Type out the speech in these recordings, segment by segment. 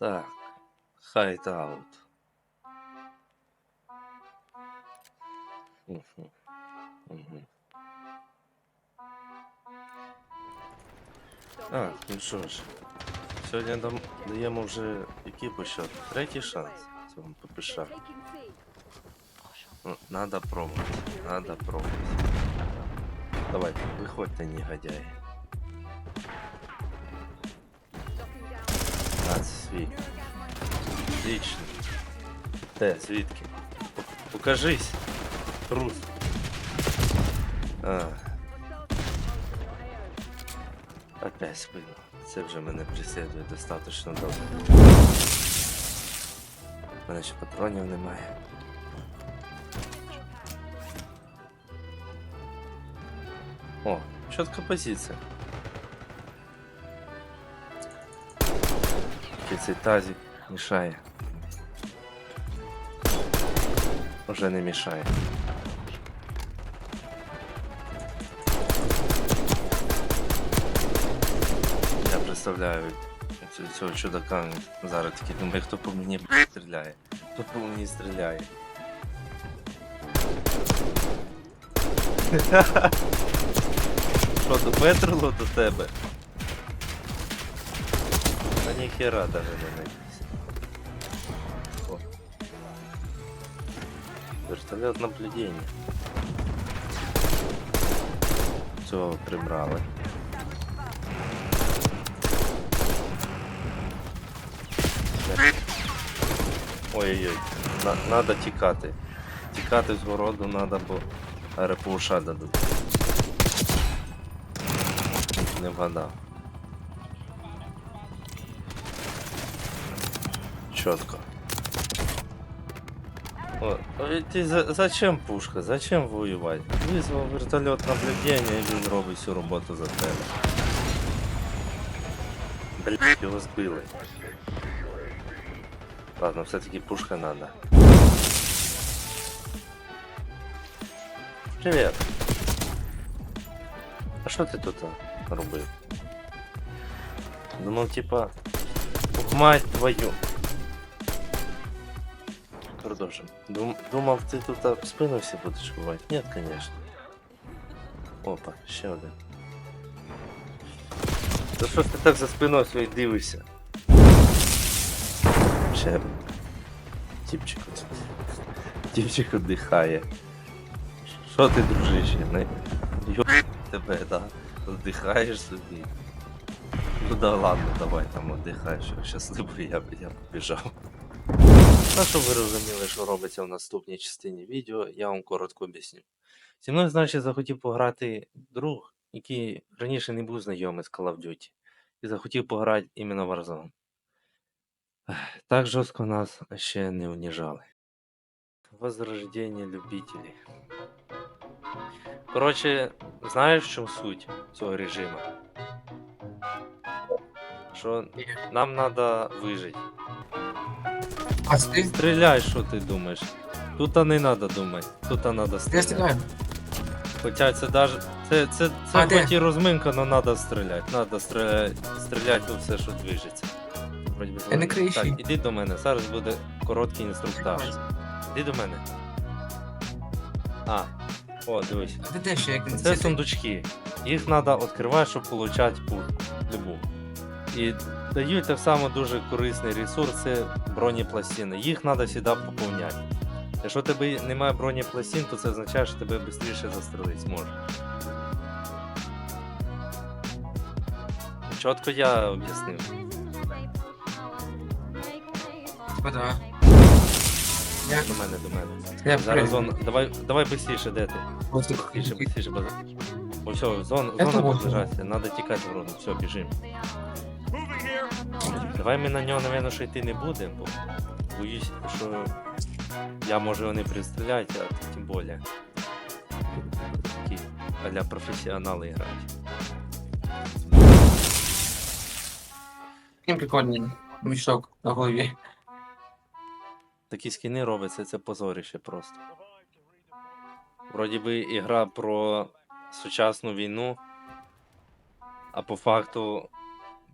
Так. Хайт-аут. Мгм. Мгм. А, ну що ж. Сьогодні дам, даємо вже який по счету? Третій шанс цьому ППШ. Ну, надо пробувати. Надо пробувати. Давайте, виходьте, негодяї. Свій. Отлично. Де? П- Покажись. Трус. А. Опять спину. Це вже мене преслідує достатньо довго. У мене ще патронів немає. О, чітка позиція. Тільки цей тазик мішає. Уже не мішає. Я представляю цю- цього чудака зараз такий думаю, хто по мені стріляє. Хто по мені стріляє. Що, допетрило до тебе? Та ніхера даже не надійся. О. Вертольот наблюдення. Цього прибрали. Ой-ой-ой, На, надо тікати. Тікати з городу надо, бо РПУша дадуть. Не вгадав. Чітко. О, ой, ти за, зачем пушка? Зачем воювати? Визвав вертольот наблюдення і він робить всю роботу за тебе. Блять, його збили. Ладно, все-таки пушка надо. Привет. А що ти тут а, робив? Думав, типа. Ух, мать твою. Продовжим. Дум, думав, ти тут в спину всі будеш бувати? Нет, конечно. Опа, ще один. Та що ж ти так за спиною своєю дивишся? Ще тіпчик. Тіпчик віддихає. Що ти, дружище? Не... Йо тебе, да? Віддихаєш собі. Ну да ладно, давай там що щасливо я, я побіжав. Ну, щоб ви розуміли, що робиться в наступній частині відео, я вам коротко об'ясню. Зі мною, значить, захотів пограти друг, який раніше не був знайомий з Call of Duty, і захотів пограти іменно Warzone. Так жорстко нас ще не уніжали. Возрождение любителей. Коротше, знаєш, в чому суть цього режиму? Що нам треба вижити. А ти? Стріляй, що ти думаєш? Тут не треба думати, тут треба Я стріляти. стріляю. Хоча це даже. Це, це, це А, де? і розминка, але треба стріляти. Треба стріляти, стріляти у все, що движеться. Вроді би Я не зелений. Так, іди до мене, зараз буде короткий інструктаж. Іди до мене. А, о, дивись. А ти де ще як Це сундучки. Їх треба відкривати, щоб отримати пушку. Любу. І дають так само дуже корисний ресурс це бронепластини. Їх треба завжди поповняти. Якщо у тебе немає бронепластин, то це означає, що тебе швидше застрелити зможе. Чітко я об'яснив. Типа да. Я До мене, до мене. я Зараз прийду. зон. Давай, давай быстріше, де ти? Ось тут. Быстріше, быстріше, бо... О, все, зон, Я зона думав, приближається, надо тікати в роду, все, біжим. Давай ми на нього, напевно, що йти не будемо, бо боюсь, що я можу його не пристріляти, а ти тим більше. Такі а-ля професіонали грають. Таким прикольний мішок на голові. Такі скіни робиться, це позорище просто. Вроді би ігра про сучасну війну, а по факту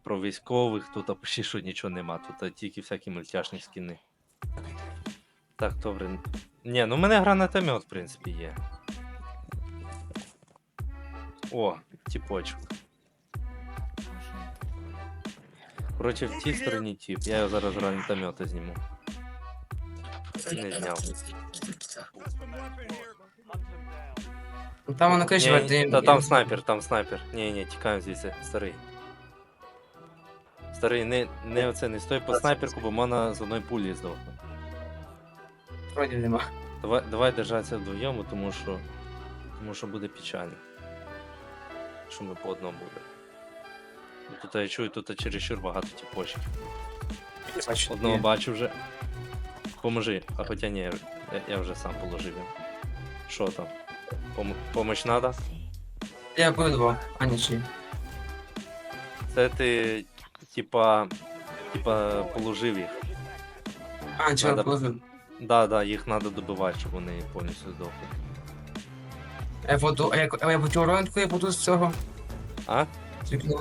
про військових, тут почти що нічого нема, тут тільки всякі мультяшні скіни. Так, добре. Ні, ну в мене гранатомет, в принципі, є. О, тіпочок. Коротше, в тій стороні тіп. Я його зараз гранатомета зніму. Не зняв. Ну, Там воно кричить, Ні, вертає. Та там снайпер, там снайпер. Ні, ні, тікаємо звідси, старий. Старий, не, не оце, не стой по снайперку, бо можна з одної пулі здохне. Вроді нема. Давай, давай держатися вдвоєм, тому що. Тому що буде печально. Що ми по одному буде. Тут я чую, тут чересчур багато тіпочків. Одного бачу вже. Поможи. А хоча ні, я, я вже сам положив. Що там? Пом- помощь надо? Я бив два, а не чи. Це ти, типа, типа, положив їх. А, чого Надо- положив. Да, да, їх треба добивати, щоб вони повністю здохли. Я буду, а я, а я почув урон, коли я буду з цього. А? З вікна.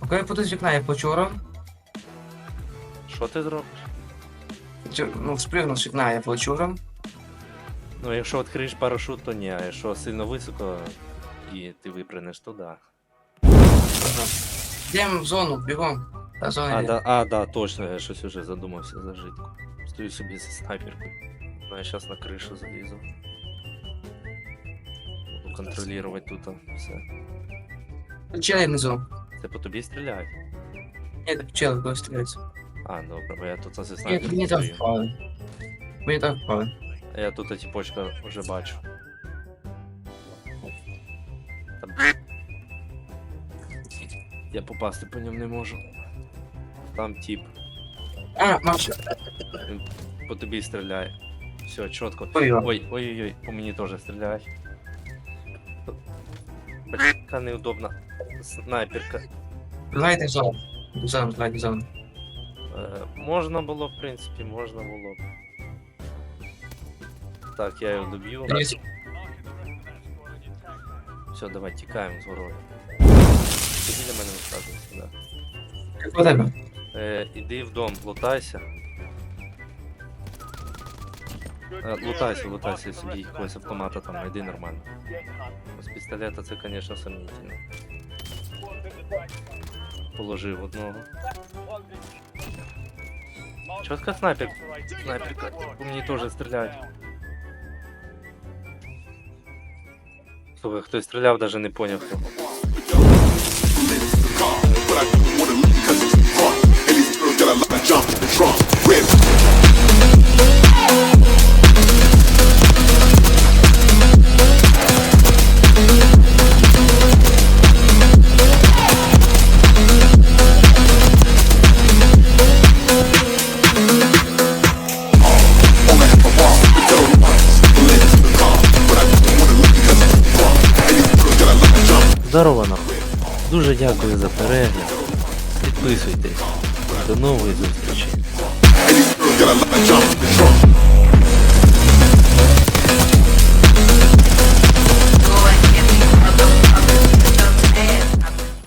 А коли я буду з вікна, я почув урон. Що ти зробиш? Ну, спригнув з вікна, я почув урон. Ну, якщо відкриєш парашут, то ні, а якщо сильно високо і ти випринеш, то да. Ага. Йдемо в зону, бігом. Та зона А, йде. да, а, да, точно, я щось уже задумався за житку. Стою собі зі снайперкою. Ну, я зараз на кришу залізу. Буду контролювати тут а, все. Чели внизу. Це по тобі стріляють? Ні, так чели коли стріляються. А, добре, бо я тут зі Ні, снайперкою мені так стою. впали. Мені так впали. А Я тут тіпочка вже бачу. Я попасти по ньому не можу. Там тип, А, Маша. по тобі стріляє. Все, чітко. Ой, ой. Ой, ой-ой-ой, по мені теж стріляють. Яка неудобна снайперка. Злайте в зону. В зону, злайте в зону. Е, можна було, в принципі, можна було. б. Так, я його доб'ю. Дивіться, Все, давай тікаємо з ворога. Тоді для мене висаджуйся, да. Як у тебе? Е, іди в дом, лутайся. Е, лутайся, лутайся собі якогось автомата там, знайди нормально. З пістолета це, звісно, сомнительно. Положив одного. Чотка снайпер. Снайперка. По мені теж стріляють. Слухай, хтось стріляв, навіть не поняв хто. Здорово нахуй. Дуже дякую за перегляд. Підписуйтесь. До нової зустрічі.